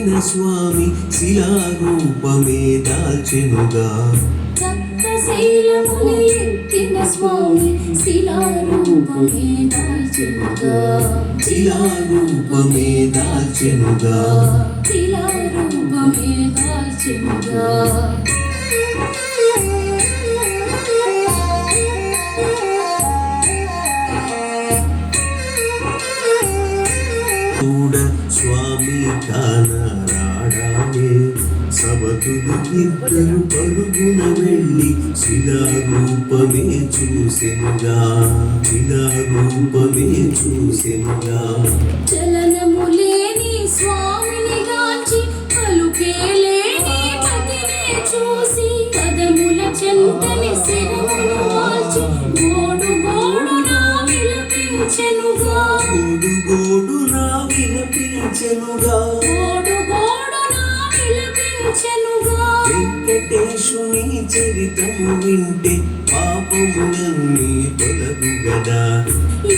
ఎక్కిన స్వామి శిలారూపమే దాల్చెనుగా. సప్తశైలములు ఎక్కిన స్వామి శిలారూపమే దాల్చెనుగా. శిలారూపమే దాల్చెనుగా. శిలారూపమే దాల్చెనుగా. చూడ స్వామి కానరాడామే సవతులు ఇద్దరు పరుగున వెళ్ళి శిలారూపమే చూసెనుగా. శిలారూపమే చూసెనుగా. చలనము లేని స్వామిని గాంచి పలుకే లేని చూసి పదముల చెంతని శిరమును విలపించెనుగా గోడు గోడు నా విలపించెనుగా గోడు గోడు నా విలపించెనుగా వెంకటేశుని చరితము వింటే పాపములన్నీ తొలగు గదా.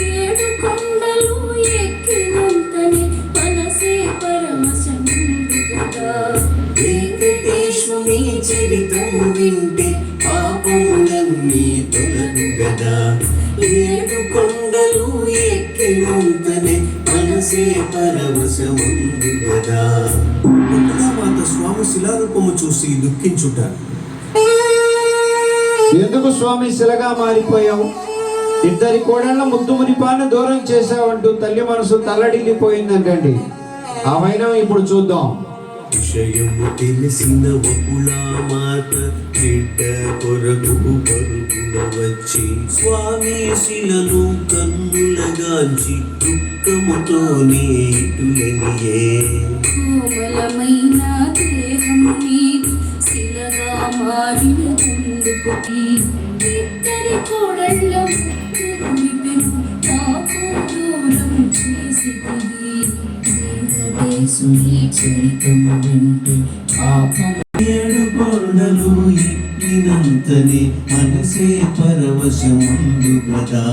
ఏడు కొండలు ఎక్కినంతనే మనసే పరమశముండు గదా. వెంకటేశుని చరితము వింటే తొలగు ఏడు కొండలు ఎక్కినంతనే మనసే పరవశమందు గదా మాత స్వామి శిలారూపము చూసి దుఃఖించుట ఎందుకు స్వామి శిలగా మారిపోయావు? ఇద్దరి కోడళ్ళ ముద్దు మునిపాన దూరం చేశావంటూ తల్లి మనసు తల్లడిల్లిపోయిందంటండి. ఆ వైనం ఇప్పుడు చూద్దాం. విషయము తెలిసిన వకులా మాత బిడ్డ కొరకు పరుగున వచ్చి స్వామి శిలను కన్నులగాంచి దుఃఖముతోనే ఇటులనియే కోమలమైన దేహం నీది శిలగా మారినందుకు వెంకటేశుని చరితము వింటే పాపం ఏడు కొండలు ఎక్కినంతనే మనసే పరవశముందు కదా